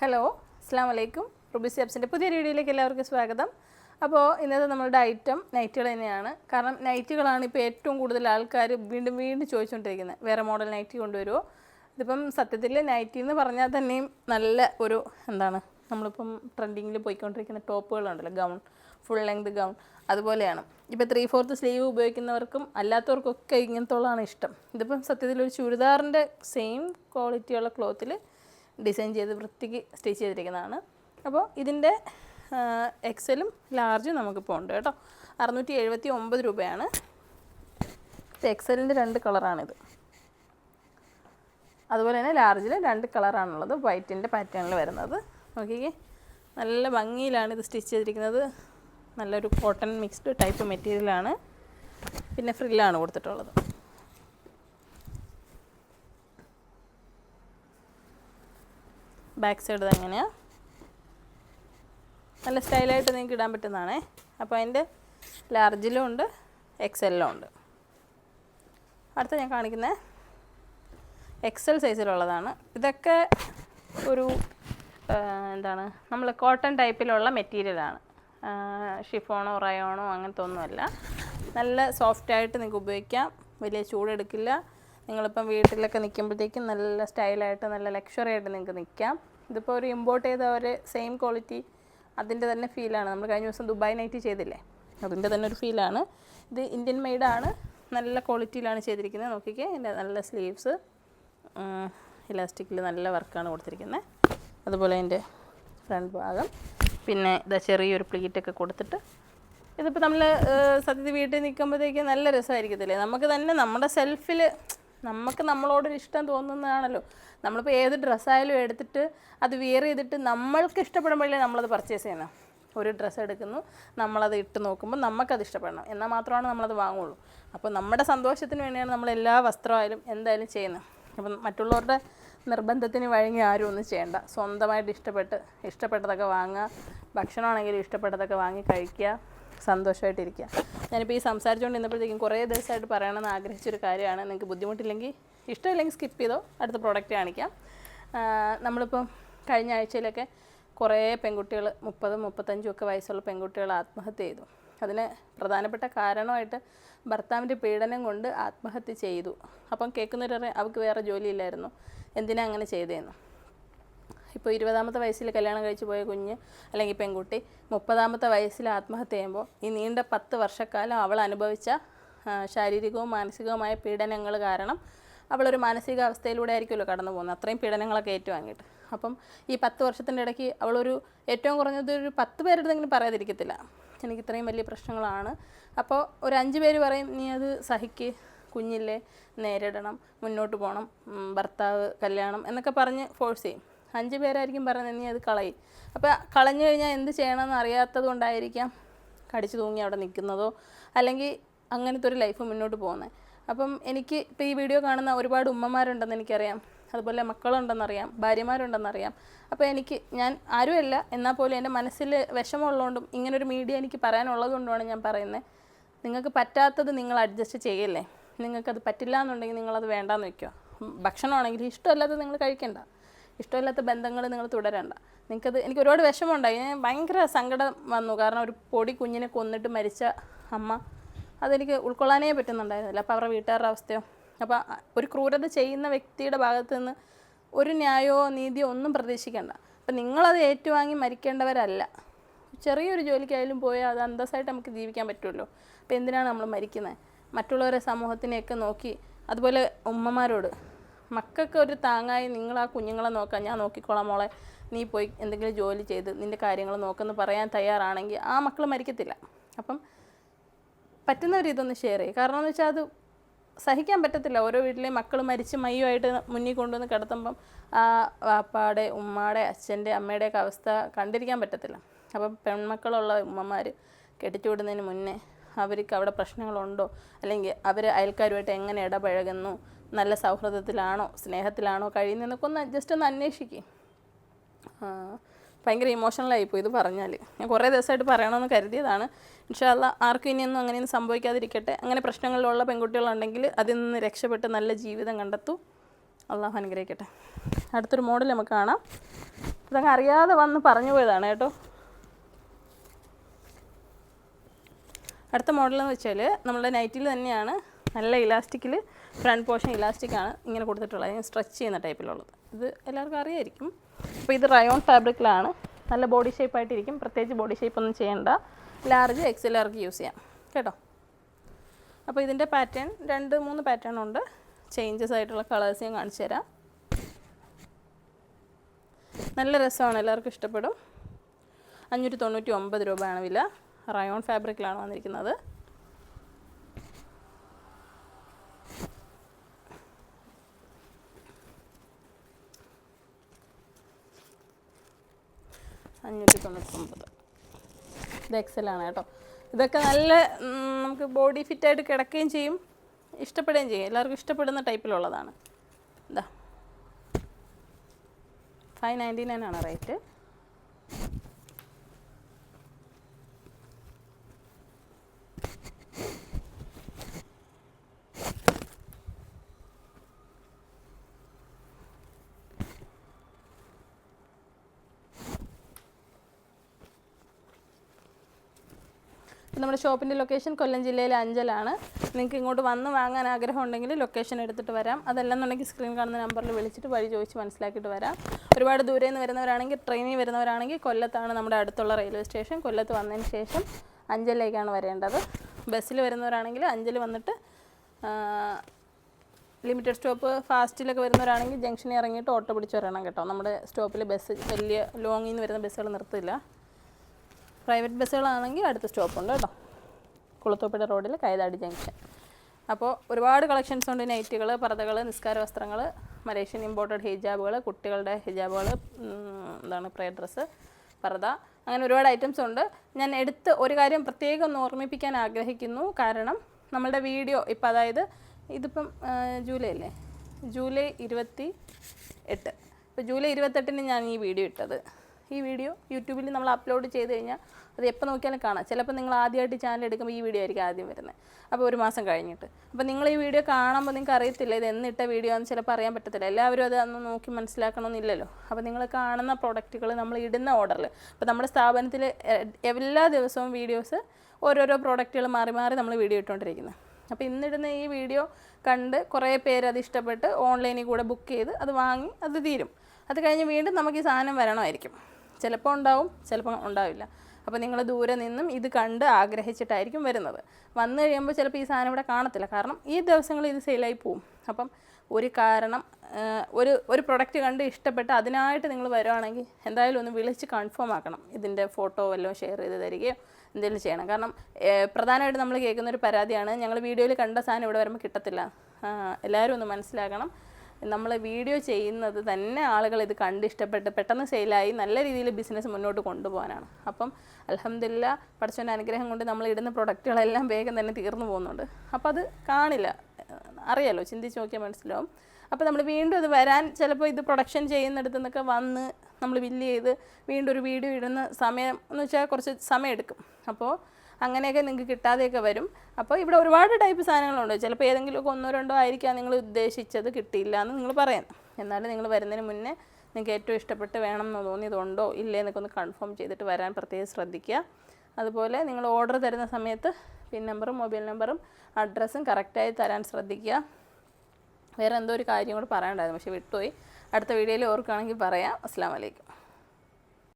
Hello അസ്സാം വലൈക്കും Ruby സിയാബ്സിന്റെ പുതിയ വീഡിയോയിലേക്ക് എല്ലാവർക്കും സ്വാഗതം. അപ്പോൾ ഇന്നത്തെ നമ്മളുടെ ഐറ്റം നൈറ്റുകൾ തന്നെയാണ്. കാരണം നൈറ്റുകളാണ് ഇപ്പോൾ ഏറ്റവും കൂടുതൽ ആൾക്കാർ വീണ്ടും വീണ്ടും ചോദിച്ചുകൊണ്ടിരിക്കുന്നത്. വേറെ മോഡൽ നൈറ്റി കൊണ്ടുവരുമോ ഇതിപ്പം സത്യത്തിൽ നൈറ്റി എന്ന് പറഞ്ഞാൽ തന്നെയും നല്ല ഒരു എന്താണ്? നമ്മളിപ്പം ട്രെൻഡിങ്ങിൽ പോയിക്കൊണ്ടിരിക്കുന്ന ടോപ്പുകളുണ്ടല്ലോ ഗൗൺ ഫുൾ ലെങ്ത് ഗൗൺ അതുപോലെയാണ്. ഇപ്പോൾ ത്രീ ഫോർത്ത് സ്ലീവ് ഉപയോഗിക്കുന്നവർക്കും അല്ലാത്തവർക്കൊക്കെ ഇങ്ങനത്തോളാണ് ഇഷ്ടം. ഇതിപ്പം സത്യത്തിൽ ഒരു ചുരിദാറിന്റെ സെയിം ക്വാളിറ്റിയുള്ള ക്ലോത്തിൽ ഡിസൈൻ ചെയ്ത് വൃത്തിക്ക് സ്റ്റിച്ച് ചെയ്തിരിക്കുന്നതാണ്. അപ്പോൾ ഇതിന്റെ എക്സലും ലാർജും നമുക്കിപ്പോൾ ഉണ്ട് കേട്ടോ. അറുന്നൂറ്റി എഴുപത്തി ഒമ്പത് രൂപയാണ് എക്സലിന്റെ രണ്ട് കളറാണിത്. അതുപോലെ തന്നെ ലാർജിൽ രണ്ട് കളറാണുള്ളത് വൈറ്റിന്റെ പാറ്റേണിൽ വരുന്നത്. നോക്കിക്കേ നല്ല ഭംഗിയിലാണ് ഇത് സ്റ്റിച്ച് ചെയ്തിരിക്കുന്നത്. നല്ലൊരു കോട്ടൺ മിക്സ്ഡ് ടൈപ്പ് മെറ്റീരിയലാണ്. പിന്നെ ഫ്രില്ലാണ് കൊടുത്തിട്ടുള്ളത്. ബാക്ക് സൈഡ് അങ്ങനെയാണ് നല്ല സ്റ്റൈലായിട്ട് നിങ്ങൾക്ക് ഇടാൻ പറ്റുന്നതാണേ. അപ്പോൾ അതിന്റെ ലാർജിലും ഉണ്ട് എക്സലിലും ഉണ്ട്. അടുത്ത ഞാൻ കാണിക്കുന്നത് എക്സൽ സൈസിലുള്ളതാണ് ഇതൊക്കെ ഒരു എന്താണ് നമ്മൾ കോട്ടൺ ടൈപ്പിലുള്ള മെറ്റീരിയലാണ് ഷിഫോണോ റയോണോ അങ്ങനത്തെ ഒന്നുമല്ല. നല്ല സോഫ്റ്റായിട്ട് നിങ്ങൾക്ക് ഉപയോഗിക്കാം. വലിയ ചൂടെടുക്കില്ല. നിങ്ങളിപ്പം വീട്ടിലൊക്കെ നിൽക്കുമ്പോഴത്തേക്കും നല്ല സ്റ്റൈലായിട്ട് നല്ല ലക്ഷറി ആയിട്ട് നിങ്ങൾക്ക് നിൽക്കാം ഇതിപ്പോൾ ഒരു ഇമ്പോർട്ട് ചെയ്ത ഒരു സെയിം ക്വാളിറ്റി അതിന്റെ തന്നെ ഫീലാണ് നമ്മൾ കഴിഞ്ഞ ദിവസം ദുബായ് നൈറ്റ് ചെയ്തില്ലേ? അതിന്റെ തന്നെ ഒരു ഫീലാണ് ഇത് ഇന്ത്യൻ മെയ്ഡാണ് നല്ല ക്വാളിറ്റിയിലാണ് ചെയ്തിരിക്കുന്നത്. നോക്കിക്കേ ഇതിന്റെ നല്ല സ്ലീവ്സ് ഇലാസ്റ്റിക്കിൽ നല്ല വർക്കാണ് കൊടുത്തിരിക്കുന്നത് അതുപോലെ അതിന്റെ ഫ്രണ്ട് ഭാഗം. പിന്നെ ഇതാ ചെറിയൊരു പ്ലീറ്റൊക്കെ കൊടുത്തിട്ട് ഇതിപ്പോൾ നമ്മൾ സത്യത്തിൽ വീട്ടിൽ നിൽക്കുമ്പോഴത്തേക്ക് നല്ല രസമായിരിക്കത്തില്ലേ? നമുക്ക് തന്നെ നമ്മുടെ സെൽഫിൽ നമുക്ക് നമ്മളോടൊരു ഇഷ്ടം തോന്നുന്നതാണല്ലോ. നമ്മളിപ്പോൾ ഏത് ഡ്രസ്സായാലും എടുത്തിട്ട് അത് വിയർ ചെയ്തിട്ട് നമ്മൾക്ക് ഇഷ്ടപ്പെടുമ്പോഴേ നമ്മളത് പർച്ചേസ് ചെയ്യണം ഒരു ഡ്രസ്സ് എടുക്കുന്നു നമ്മളത് ഇട്ട് നോക്കുമ്പോൾ നമുക്കത് ഇഷ്ടപ്പെടണം. എന്നാൽ മാത്രമാണ് നമ്മളത് വാങ്ങുള്ളൂ. അപ്പോൾ നമ്മുടെ സന്തോഷത്തിന് വേണ്ടിയാണ് നമ്മൾ എല്ലാ വസ്ത്രമായാലും എന്തായാലും ചെയ്യുന്നത്. അപ്പം മറ്റുള്ളവരുടെ നിർബന്ധത്തിന് വഴങ്ങി ആരും ഒന്നും ചെയ്യണ്ട. സ്വന്തമായിട്ട് ഇഷ്ടപ്പെട്ട് ഇഷ്ടപ്പെട്ടതൊക്കെ വാങ്ങുക. ഭക്ഷണമാണെങ്കിലും ഇഷ്ടപ്പെട്ടതൊക്കെ വാങ്ങി കഴിക്കുക. സന്തോഷമായിട്ടിരിക്കുക. ഞാനിപ്പോൾ ഈ സംസാരിച്ചുകൊണ്ട് ഇന്നപ്പോഴത്തേക്കും കുറേ ദിവസമായിട്ട് പറയണമെന്ന് ആഗ്രഹിച്ചൊരു കാര്യമാണ്. നിങ്ങൾക്ക് ബുദ്ധിമുട്ടില്ലെങ്കിൽ ഇഷ്ടമില്ലെങ്കിൽ സ്കിപ്പ് ചെയ്തോ അടുത്ത പ്രോഡക്റ്റ് കാണിക്കാം. നമ്മളിപ്പം കഴിഞ്ഞ ആഴ്ചയിലൊക്കെ കുറേ പെൺകുട്ടികൾ മുപ്പതും മുപ്പത്തഞ്ചും ഒക്കെ വയസ്സുള്ള പെൺകുട്ടികൾ ആത്മഹത്യ ചെയ്തു. അതിന് പ്രധാനപ്പെട്ട കാരണമായിട്ട് ഭർത്താവിന്റെ പീഡനം കൊണ്ട് ആത്മഹത്യ ചെയ്തു. അപ്പം കേൾക്കുന്നവരെ അവർക്ക് വേറെ ജോലിയില്ലായിരുന്നു. എന്തിനാ അങ്ങനെ ചെയ്തതെന്ന് ഇപ്പോൾ ഇരുപതാമത്തെ വയസ്സിൽ കല്യാണം കഴിച്ച് പോയ കുഞ്ഞ് അല്ലെങ്കിൽ പെൺകുട്ടി മുപ്പതാമത്തെ വയസ്സിൽ ആത്മഹത്യ ചെയ്യുമ്പോൾ ഈ നീണ്ട പത്ത് വർഷക്കാലം അവൾ അനുഭവിച്ച ശാരീരികവും മാനസികവുമായ പീഡനങ്ങൾ കാരണം അവളൊരു മാനസികാവസ്ഥയിലൂടെ ആയിരിക്കുമല്ലോ കടന്നു പോകുന്നത്. അത്രയും പീഡനങ്ങളൊക്കെ ഏറ്റുവാങ്ങിയിട്ട്. അപ്പം ഈ പത്ത് വർഷത്തിന്റെ ഇടയ്ക്ക് അവളൊരു ഏറ്റവും കുറഞ്ഞത് ഒരു പത്ത് പേരെടുത്തെങ്കിലും പറയാതിരിക്കത്തില്ല. എനിക്ക് ഇത്രയും വലിയ പ്രശ്നങ്ങളാണ്. അപ്പോൾ ഒരു അഞ്ച് പേര് പറയും നീ അത് സഹിക്ക്. കുഞ്ഞില്ലേ. നേരിടണം. മുന്നോട്ട് പോകണം ഭർത്താവ് കല്യാണം എന്നൊക്കെ പറഞ്ഞ് ഫോഴ്സ് ചെയ്യും. അഞ്ച് പേരായിരിക്കും പറയുന്നത് നീ അത് കളയും. അപ്പോൾ കളഞ്ഞു കഴിഞ്ഞാൽ എന്ത് ചെയ്യണമെന്ന് അറിയാത്തത് കൊണ്ടായിരിക്കാം കടിച്ചു തൂങ്ങി അവിടെ നിൽക്കുന്നതോ അല്ലെങ്കിൽ അങ്ങനത്തെ ഒരു ലൈഫ് മുന്നോട്ട് പോകുന്നത്. അപ്പം എനിക്ക് ഇപ്പോൾ ഈ വീഡിയോ കാണുന്ന ഒരുപാട് ഉമ്മമാരുണ്ടെന്ന് എനിക്കറിയാം. അതുപോലെ മക്കളുണ്ടെന്നറിയാം ഭാര്യമാരുണ്ടെന്നറിയാം. അപ്പോൾ എനിക്ക് ഞാൻ ആരുമല്ല എന്നാൽ പോലും എന്റെ മനസ്സിൽ വിഷമമുള്ളതുകൊണ്ടും ഇങ്ങനൊരു മീഡിയ എനിക്ക് പറയാനുള്ളത് കൊണ്ടുമാണ് ഞാൻ പറയുന്നത്. നിങ്ങൾക്ക് പറ്റാത്തത് നിങ്ങൾ അഡ്ജസ്റ്റ് ചെയ്യല്ലേ? നിങ്ങൾക്കത് പറ്റില്ല എന്നുണ്ടെങ്കിൽ നിങ്ങളത് വേണ്ടാന്ന് വയ്ക്കുക ഭക്ഷണമാണെങ്കിൽ ഇഷ്ടമല്ലാതെ നിങ്ങൾ കഴിക്കണ്ട. ഇഷ്ടമില്ലാത്ത ബന്ധങ്ങൾ നിങ്ങൾ തുടരണ്ട. നിങ്ങൾക്കത് എനിക്ക് ഒരുപാട് വിഷമമുണ്ടായി. ഞാൻ ഭയങ്കര സങ്കടം വന്നു. കാരണം ഒരു പൊടി കുഞ്ഞിനെ കൊന്നിട്ട് മരിച്ച അമ്മ അതെനിക്ക് ഉൾക്കൊള്ളാനേ പറ്റുന്നുണ്ടായിരുന്നില്ല. അപ്പോൾ അവരുടെ വീട്ടുകാരുടെ അവസ്ഥയോ? അപ്പോൾ ഒരു ക്രൂരത ചെയ്യുന്ന വ്യക്തിയുടെ ഭാഗത്ത് നിന്ന് ഒരു ന്യായമോ നീതിയോ ഒന്നും പ്രതീക്ഷിക്കേണ്ട. അപ്പം നിങ്ങളത് ഏറ്റുവാങ്ങി മരിക്കേണ്ടവരല്ല. ചെറിയൊരു ജോലിക്കായാലും പോയാൽ അത് അന്തസ്സായിട്ട് നമുക്ക് ജീവിക്കാൻ പറ്റുമല്ലോ അപ്പോൾ എന്തിനാണ് നമ്മൾ മരിക്കുന്നത് മറ്റുള്ളവരെ സമൂഹത്തിനെയൊക്കെ നോക്കി അതുപോലെ ഉമ്മമാരോട് മക്കൾക്ക് ഒരു താങ്ങായി നിങ്ങൾ ആ കുഞ്ഞുങ്ങളെ നോക്കാം ഞാൻ നോക്കിക്കോളാം മോളെ നീ പോയി എന്തെങ്കിലും ജോലി ചെയ്ത് നിന്റെ കാര്യങ്ങൾ നോക്കുമെന്ന് പറയാൻ തയ്യാറാണെങ്കിൽ ആ മക്കൾ മരിക്കത്തില്ല. അപ്പം പറ്റുന്നവർ ഇതൊന്ന് ഷെയർ ചെയ്യും. കാരണം എന്ന് വെച്ചാൽ അത് സഹിക്കാൻ പറ്റത്തില്ല. ഓരോ വീട്ടിലെ മക്കൾ മരിച്ച് മയ്യുമായിട്ട് മുന്നിൽ കൊണ്ടുവന്ന് കിടത്തുമ്പം ആ വാപ്പാടെ ഉമ്മാടെ അച്ഛന്റെ അമ്മയുടെയൊക്കെ അവസ്ഥ കണ്ടിരിക്കാൻ പറ്റത്തില്ല. അപ്പം പെൺമക്കളുള്ള ഉമ്മമാർ കെട്ടിച്ചു വിടുന്നതിന് മുന്നേ അവർക്ക് അവിടെ പ്രശ്നങ്ങളുണ്ടോ? അല്ലെങ്കിൽ അവർ അയൽക്കാരുമായിട്ട് എങ്ങനെ ഇടപഴകുന്നു? നല്ല സൗഹൃദത്തിലാണോ സ്നേഹത്തിലാണോ കഴിയുന്നതെന്നൊക്കെ ഒന്ന് ജസ്റ്റ് ഒന്ന് അന്വേഷിക്കുക ഭയങ്കര ഇമോഷണലായിപ്പോയി ഇത് പറഞ്ഞാൽ ഞാൻ കുറേ ദിവസമായിട്ട് പറയണമെന്ന് കരുതിയതാണ്. ഇൻഷാല്ല ആർക്കും ഇനിയൊന്നും അങ്ങനെയൊന്നും സംഭവിക്കാതിരിക്കട്ടെ. അങ്ങനെ പ്രശ്നങ്ങളിലുള്ള പെൺകുട്ടികളുണ്ടെങ്കിൽ അതിൽ നിന്ന് രക്ഷപ്പെട്ട് നല്ല ജീവിതം കണ്ടെത്തൂ. അള്ളാഹു അനുഗ്രഹിക്കട്ടെ. അടുത്തൊരു മോഡൽ നമുക്ക് കാണാം. ഇതങ്ങ് അറിയാതെ വന്ന് പറഞ്ഞു പോയതാണ് കേട്ടോ. അടുത്ത മോഡൽ എന്ന് വെച്ചാൽ നമ്മുടെ നൈറ്റിൽ തന്നെയാണ് നല്ല ഇലാസ്റ്റിക്കിൽ ഫ്രണ്ട് പോർഷൻ ഇലാസ്റ്റിക്കാണ് ഇങ്ങനെ കൊടുത്തിട്ടുള്ളത്. അതിന് സ്ട്രെച്ച് ചെയ്യുന്ന ടൈപ്പിലുള്ളത്. ഇത് എല്ലാവർക്കും അറിയായിരിക്കും. അപ്പോൾ ഇത് റയോൺ ഫാബ്രിക്കിലാണ്. നല്ല ബോഡി ഷേപ്പ് ഷേപ്പായിട്ടിരിക്കും പ്രത്യേകിച്ച് ബോഡി ഷേപ്പ് ഒന്നും ചെയ്യേണ്ട. ലാർജ് എക്സ് എല്ലാവർക്ക് യൂസ് ചെയ്യാം. കേട്ടോ? അപ്പോൾ ഇതിന്റെ പാറ്റേൺ രണ്ട് മൂന്ന് പാറ്റേൺ ഉണ്ട്. ചേഞ്ചസ് ആയിട്ടുള്ള കളേഴ്സ് ഞാൻ കാണിച്ചു തരാം. നല്ല രസമാണ്. എല്ലാവർക്കും ഇഷ്ടപ്പെടും. അഞ്ഞൂറ്റി തൊണ്ണൂറ്റി ഒമ്പത് രൂപയാണ് വില. റയോൺ ഫാബ്രിക്കിലാണ് വന്നിരിക്കുന്നത്. അഞ്ഞൂറ്റി തൊണ്ണൂറ്റൊമ്പത് ഇത് എക്സലാണ് കേട്ടോ. ഇതൊക്കെ നല്ല നമുക്ക് ബോഡി ഫിറ്റായിട്ട് കിടക്കുകയും ചെയ്യും. ഇഷ്ടപ്പെടുകയും ചെയ്യും. എല്ലാവർക്കും ഇഷ്ടപ്പെടുന്ന ടൈപ്പിലുള്ളതാണ് ഇതാ ഫൈവ് നയന്റി നയൻ ആണ് റേറ്റ് നമ്മുടെ ഷോപ്പിന്റെ ലൊക്കേഷൻ കൊല്ലം ജില്ലയിലെ അഞ്ചലാണ്. നിങ്ങൾക്ക് ഇങ്ങോട്ട് വന്ന് വാങ്ങാൻ ആഗ്രഹം ഉണ്ടെങ്കിൽ ലൊക്കേഷൻ എടുത്തിട്ട് വരാം. അതല്ലെന്നുണ്ടെങ്കിൽ സ്ക്രീൻ കാണുന്ന നമ്പറിൽ വിളിച്ചിട്ട് വഴി ചോദിച്ച് മനസ്സിലാക്കിയിട്ട് വരാം. ഒരുപാട് ദൂരെ നിന്ന് വരുന്നവരാണെങ്കിൽ ട്രെയിനിൽ വരുന്നവരാണെങ്കിൽ കൊല്ലത്താണ് നമ്മുടെ അടുത്തുള്ള റെയിൽവേ സ്റ്റേഷൻ. കൊല്ലത്ത് വന്നതിന് ശേഷം അഞ്ചലിലേക്കാണ് വരേണ്ടത്. ബസ്സിൽ വരുന്നവരാണെങ്കിൽ അഞ്ചൽ വന്നിട്ട് ലിമിറ്റഡ് സ്റ്റോപ്പ് ഫാസ്റ്റിലൊക്കെ വരുന്നവരാണെങ്കിൽ ജംഗ്ഷനിൽ ഇറങ്ങിയിട്ട് ഓട്ടോ പിടിച്ച് വരണം കേട്ടോ. നമ്മുടെ സ്റ്റോപ്പിൽ ബസ് വലിയ ലോങ്ങിൽ നിന്ന് വരുന്ന ബസ്സുകൾ നിർത്തില്ല. പ്രൈവറ്റ് ബസ്സുകളാണെങ്കിൽ അടുത്ത സ്റ്റോപ്പുണ്ട് കേട്ടോ. കുളത്തോപ്പുഴ റോഡിൽ കൈതാടി ജംഗ്ഷൻ. അപ്പോൾ ഒരുപാട് കളക്ഷൻസ് ഉണ്ട് നൈറ്റുകൾ പർദ്ദകൾ നിസ്കാര വസ്ത്രങ്ങൾ മലേഷ്യൻ ഇമ്പോർട്ടഡ് ഹിജാബുകൾ കുട്ടികളുടെ ഹിജാബുകൾ എന്താണ് പ്രേ ഡ്രസ്സ് പർദ്ദ അങ്ങനെ ഒരുപാട് ഐറ്റംസ് ഉണ്ട്. ഞാൻ എടുത്ത് ഒരു കാര്യം പ്രത്യേകം ഒന്ന് ഓർമ്മിപ്പിക്കാൻ ആഗ്രഹിക്കുന്നു. കാരണം നമ്മളുടെ വീഡിയോ ഇപ്പം അതായത് ഇതിപ്പം ജൂലൈ അല്ലേ? ജൂലൈ ഇരുപത്തി എട്ട്. ഇപ്പോൾ ജൂലൈ ഇരുപത്തെട്ടിന് ഞാൻ ഈ വീഡിയോ ഇട്ടത്. ഈ വീഡിയോ യൂട്യൂബിൽ നമ്മൾ അപ്ലോഡ് ചെയ്ത് കഴിഞ്ഞാൽ അത് എപ്പോൾ നോക്കിയാലും കാണാം. ചിലപ്പോൾ നിങ്ങൾ ആദ്യമായിട്ട് ചാനൽ എടുക്കുമ്പോൾ ഈ വീഡിയോ ആയിരിക്കും ആദ്യം വരുന്നത്. അപ്പോൾ ഒരു മാസം കഴിഞ്ഞിട്ട്. അപ്പോൾ നിങ്ങൾ ഈ വീഡിയോ കാണുമ്പോൾ നിങ്ങൾക്ക് അറിയത്തില്ല ഇത് എന്നിട്ട വീഡിയോ എന്ന് ചിലപ്പോൾ അറിയാൻ പറ്റത്തില്ല. എല്ലാവരും അത് അന്ന് നോക്കി മനസ്സിലാക്കണമെന്നില്ലല്ലോ അപ്പോൾ നിങ്ങൾ കാണുന്ന പ്രോഡക്റ്റുകൾ നമ്മൾ ഇടുന്ന ഓർഡറിൽ അപ്പോൾ നമ്മുടെ സ്ഥാപനത്തിൽ എല്ലാ ദിവസവും വീഡിയോസ് ഓരോരോ പ്രോഡക്റ്റുകൾ മാറി മാറി നമ്മൾ വീഡിയോ ഇട്ടുകൊണ്ടിരിക്കുന്നത് അപ്പോൾ ഇന്നിടുന്ന ഈ വീഡിയോ കണ്ട് കുറേ പേര് അത് ഇഷ്ടപ്പെട്ട് ഓൺലൈനിൽ കൂടെ ബുക്ക് ചെയ്ത് അത് വാങ്ങി അത് തീരും. അത് കഴിഞ്ഞ് വീണ്ടും നമുക്ക് ഈ സാധനം വരണമായിരിക്കും. ചിലപ്പോൾ ഉണ്ടാവും ചിലപ്പോൾ ഉണ്ടാവില്ല. അപ്പോൾ നിങ്ങൾ ദൂരെ നിന്നും ഇത് കണ്ട് ആഗ്രഹിച്ചിട്ടായിരിക്കും വരുന്നത്. വന്നു കഴിയുമ്പോൾ ചിലപ്പോൾ ഈ സാധനം ഇവിടെ കാണത്തില്ല. കാരണം ഈ ദിവസങ്ങളിൽ ഇത് സെയിലായി പോവും. അപ്പം ഒരു കാരണം ഒരു ഒരു പ്രൊഡക്റ്റ് കണ്ട് ഇഷ്ടപ്പെട്ട് അതിനായിട്ട് നിങ്ങൾ വരുവാണെങ്കിൽ എന്തായാലും ഒന്ന് വിളിച്ച് കൺഫേം ആക്കണം. ഇതിന്റെ ഫോട്ടോ വല്ലതും ഷെയർ ചെയ്ത് തരികയോ എന്തെങ്കിലും ചെയ്യണം. കാരണം പ്രധാനമായിട്ട് നമ്മൾ കേൾക്കുന്ന ഒരു പരാതിയാണ് ഞങ്ങൾ വീഡിയോയിൽ കണ്ട സാധനം ഇവിടെ വരുമ്പോൾ കിട്ടത്തില്ല. എല്ലാവരും ഒന്ന് മനസ്സിലാക്കണം. നമ്മൾ വീഡിയോ ചെയ്യുന്നത് തന്നെ ആളുകൾ ഇത് കണ്ട് ഇഷ്ടപ്പെട്ട് പെട്ടെന്ന് സെയിലായി നല്ല രീതിയിൽ ബിസിനസ് മുന്നോട്ട് കൊണ്ടുപോകാനാണ്. അപ്പം അലഹമില്ല പഠിച്ചവന്റെ അനുഗ്രഹം കൊണ്ട് നമ്മൾ ഇടുന്ന പ്രൊഡക്റ്റുകളെല്ലാം വേഗം തന്നെ തീർന്നു പോകുന്നുണ്ട്. അപ്പോൾ അത് കാണില്ല. അറിയാലോ ചിന്തിച്ച് നോക്കിയാൽ മനസ്സിലാവും. അപ്പോൾ നമ്മൾ വീണ്ടും ഇത് വരാൻ ചിലപ്പോൾ ഇത് പ്രൊഡക്ഷൻ ചെയ്യുന്നിടത്തു നിന്നൊക്കെ വന്ന് നമ്മൾ ബില്ല് ചെയ്ത് വീണ്ടും ഒരു വീഡിയോ ഇടുന്ന സമയം എന്ന് വെച്ചാൽ കുറച്ച് സമയം എടുക്കും അപ്പോൾ അങ്ങനെയൊക്കെ നിങ്ങൾക്ക് കിട്ടാതെയൊക്കെ വരും. അപ്പോൾ ഇവിടെ ഒരുപാട് ടൈപ്പ് സാധനങ്ങളുണ്ട്. ചിലപ്പോൾ ഏതെങ്കിലുമൊക്കെ ഒന്നോ രണ്ടോ ആയിരിക്കാം നിങ്ങൾ ഉദ്ദേശിച്ചത് കിട്ടിയില്ല എന്ന് നിങ്ങൾ പറയുന്നത്. എന്നാലും നിങ്ങൾ വരുന്നതിന് മുന്നേ നിങ്ങൾക്ക് ഏറ്റവും ഇഷ്ടപ്പെട്ട് വേണം എന്ന് തോന്നിയതുണ്ടോ? ഇല്ലേ എന്നൊക്കെ ഒന്ന് കൺഫേം ചെയ്തിട്ട് വരാൻ പ്രത്യേകം ശ്രദ്ധിക്കുക. അതുപോലെ നിങ്ങൾ ഓർഡർ തരുന്ന സമയത്ത് പിൻ നമ്പറും മൊബൈൽ നമ്പറും അഡ്രസ്സും കറക്റ്റായി തരാൻ ശ്രദ്ധിക്കുക. വേറെ എന്തോ ഒരു കാര്യം കൂടെ പറയാനുണ്ടായിരുന്നു പക്ഷേ വിട്ടുപോയി. അടുത്ത വീഡിയോയിൽ ഓർക്കുകയാണെങ്കിൽ പറയാം. അസ്സാം വലൈക്കും